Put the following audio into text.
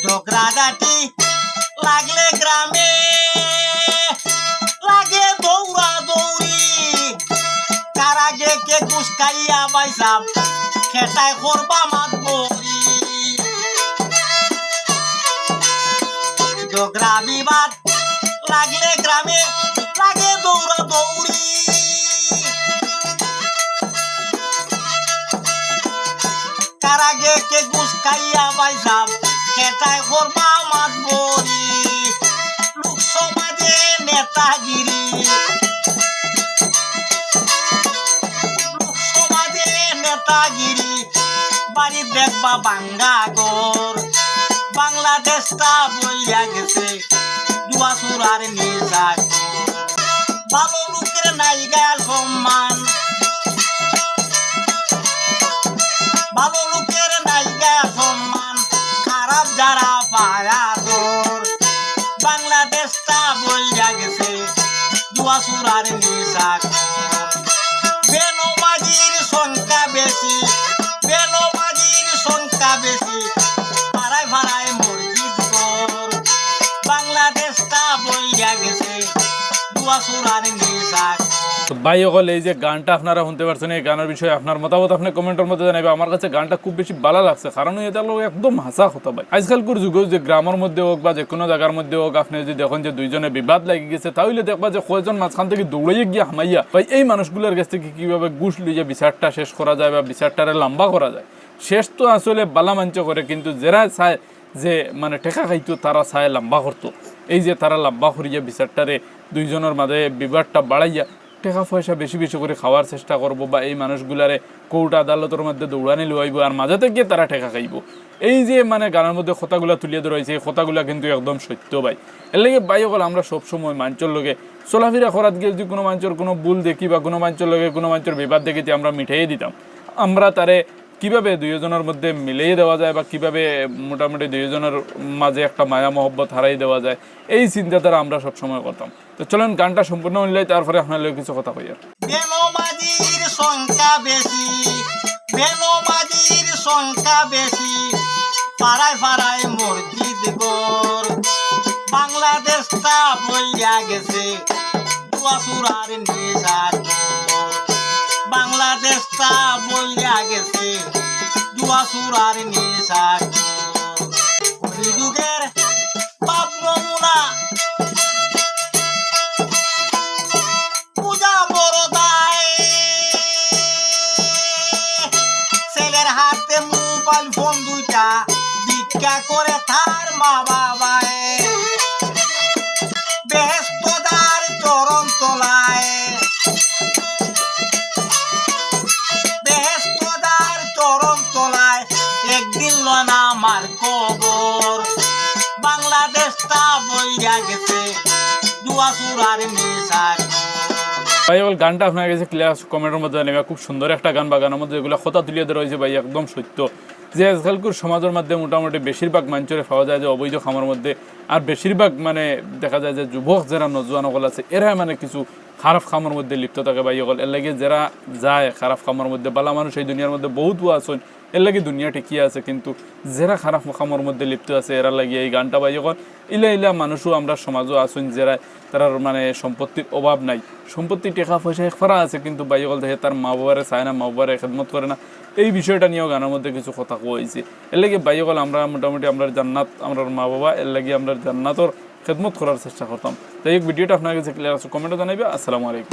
ঝগড়াঝাটি লাগলে গ্রামে, লাগে দৌড়া দৌড়ি। কার আগে কে কুসকাইয়া বাইসাব খেটায় করবা মাত বড়ি ঝগড়া বিবাদ লাগলে গ্রামে, লাগে দৌড়া দৌড়ি। নেতাগিরি বাড়ি দেখবা বাঙ্গা গর বাংলাদেশটা বইয়া গেছে, দুয়াসুরার নিশাক ভালো লোকের নাইগা সম্মান। ভালো লোকের নাইগা সম্মান, খারাপ যারা পায়া দোর। বাংলাদেশটা বইয়া গেছে, দুয়াসুরার নিশাক তো ভাই সকল এই যে গানটা আপনারা শুনতে পারছেন, এই গানের বিষয়ে আপনার মতামত আপনি কমেন্টের মধ্যে জানাবে আমার কাছে গানটা খুব বেশি ভালো লাগছে, কারণ এটা লোক একদম হাসা কথা ভাই। আজকালকার যুগেও যে গ্রামের মধ্যে হোক বা যে কোনো জায়গার মধ্যে হোক, আপনি যদি দেখেন যে দুইজনে বিবাদ লাগি গেছে, তাহলে দেখবা যে কয়জন মাঝখান থেকে দৌড়াইয়ে গিয়ে হামাইয়া, ভাই, এই মানুষগুলোর কাছ থেকে কীভাবে ঘুষ লইয়া বিচারটা শেষ করা যায় বা বিচারটারে লম্বা করা যায়? শেষ তো আসলে বালা মাঞ্চ করে, কিন্তু যারা চায় যে মানে টেকা খাইতো, তারা চায় লম্বা করতো। এই যে, তারা লম্বা করিয়া বিচারটারে দুইজনের মাঝে বিবাদটা বাড়াইয়া টাকা পয়সা বেশি বেশি করে খাওয়ার চেষ্টা করব বা এই মানুষগুলারে কোর্ট আদালতের মধ্যে দৌড়ানি লইব আর মাঝাতে গিয়ে তারা টাকা খাইব। এই যে মানে গানের মধ্যে কথাগুলা তুলিয়ে ধরেছে এই কথাগুলা কিন্তু একদম সত্য ভাই। এর লাগে হল আমরা সবসময় মাঞ্চর লগে চলাফেরা করাত গিয়ে যদি কোনো মাঞ্চর কোনো ভুল দেখি বা কোনো মাঞ্চর লগে কোনো মাঞ্চর বিবাদ দেখি যে আমরা মিঠাইয়ে দিতাম, আমরা তারে কীভাবে দুইজনের মধ্যে মিলিয়ে দেওয়া যায় বা কীভাবে মোটামুটি দুইজনের মাঝে একটা মায়া মহব্বত হারাই দেওয়া যায়, এই চিন্তাধারা আমরা সবসময় করতাম। তো চলেন, গানটা সম্পূর্ণ হইলে তারপরে আপনার কিছু কথা কই আর। বাংলাদেশটা গেছে নমুনা পূজা ছেলের হাতে মোবাইল ফোন দুইটা ভিক্ষা করে তার মা বাবায় একদিন লনা আমার কবর বাংলাদেশটা বইয়া গেছে দুয়াসুরার মিশার ভাই বল গানটা আপনার কাছে ক্লিয়ার কমেন্টের মধ্যে নেবে খুব সুন্দর একটা গান বা গানের মধ্যে এগুলো কথা তুলিয়ে রয়েছে ভাই, একদম সত্য। যে আজকালকার সমাজের মধ্যে মোটামুটি বেশিরভাগ মাঞ্চরে পাওয়া যায় যে অবৈধ খামার মধ্যে, আর বেশিরভাগ মানে দেখা যায় যে যুবক যারা নজওয়ান সকল আছে, এরা মানে কিছু খারাপ খামার মধ্যে লিপ্ত থাকে ভাই সকল এর লাগে যারা যায় খারাপ খামার মধ্যে, বালা মানুষ এই দুনিয়ার মধ্যে বহুত আছেন, এর লাগে দুনিয়া ঠিকই আছে, কিন্তু যারা খারাপ খামার মধ্যে লিপ্ত আছে, এরা লাগিয়ে এই গানটা বাই যখন ইলা ইলা মানুষও আমরা সমাজও আছেন যারা তার মানে সম্পত্তির অভাব নাই। সম্পত্তি টাকা পয়সা ফরা আছে, কিন্তু বাই যখন দেখে তার মা বাবারে চায় না মা বাবারে খেদমত করে না। এই বিষয়টা নিয়েও গানের মধ্যে কিছু কথা কইছে। এর লাগে বাই আমরা মোটামুটি আমরা জান্নাত, আমরা মা বাবা এর লাগে আমরা জান্নাতর খেদমত করার চেষ্টা করতাম। তাই এই ভিডিওটা আপনার কাছে ক্লিয়ার আছে কমেন্টে জানাইবে। আসসালামু আলাইকুম।